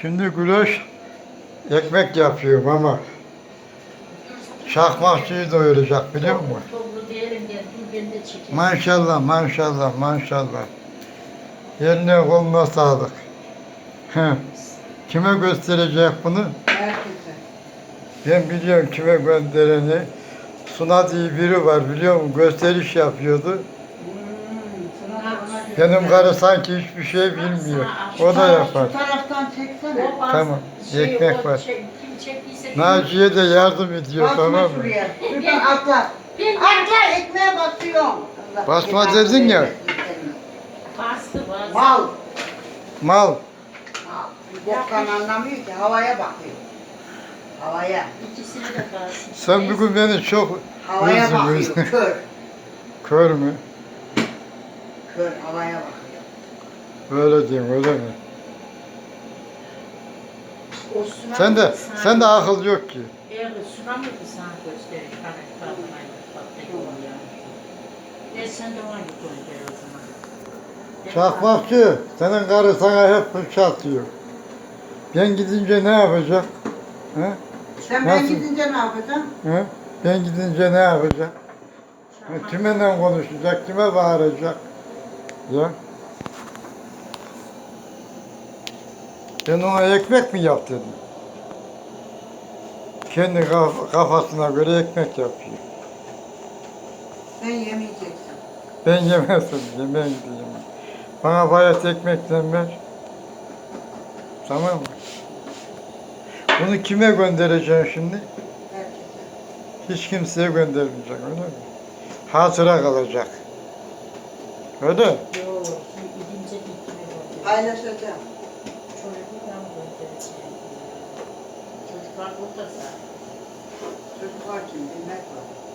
Şimdi Güloş ekmek yapıyor ama çakmakçıyı doyuracak biliyor musun? Maşallah maşallah maşallah. Eline koluna sağlık. Heh. Kime gösterecek bunu? Herkese. Ben biliyorum kime göndereni. Suna diye biri var biliyor musun? Gösteriş yapıyordu. Hmm, Benim karı sanki hiçbir şey bilmiyor. O da yapar. Şu taraftan çeksene. Bas- Tamam, şey, ekmek o var. Şey, kim çektiyse Naciye de yardım ediyor Basma tamam mı? şuraya. Şuradan atla. Ben Atla ekmeğe basıyorum. Allah Basma belanı dedin ya. vermesin seni. bastı bastı. Mal. Mal. Boktan anlamıyor ki havaya bakıyor. Havaya. İkisini de kalsın. Sen bugün beni çok Havaya bakıyor. Kör. kör mü? Kör havaya bakıyor. Öyle diyeyim öyle mi? O Sen de sana- sen de akıl yok ki. Evet, Suna mıydı sana gösteriş? Hani kadına tatlı yol ya. E sen de gönder o zaman. Ben- Çakmakçı, senin karı sana hep fırça atıyor. Ben gidince ne yapacak? He? Sen ben Nasıl? gidince ne yapacaksın? He? Ben gidince ne yapacak? He, Kiminle konuşacak, kime bağıracak? Ya. Ben ona ekmek mi yap dedim. Kendi kaf- kafasına göre ekmek yapıyor. Sen yemeyeceksin. Ben yemezdim, yemeğe gideceğim. Bana bayat ekmekten ver. Tamam mı? Bunu kime göndereceksin şimdi? Herkese. Hiç kimseye göndermeyecek, öyle mi? Hatıra kalacak. Öyle. Yok, şimdi gidince gitme gönder. Paylaşacağım. Çocuktan göndereceğim. Çocuklar burada zaten. Çocuk var kim bilmek var.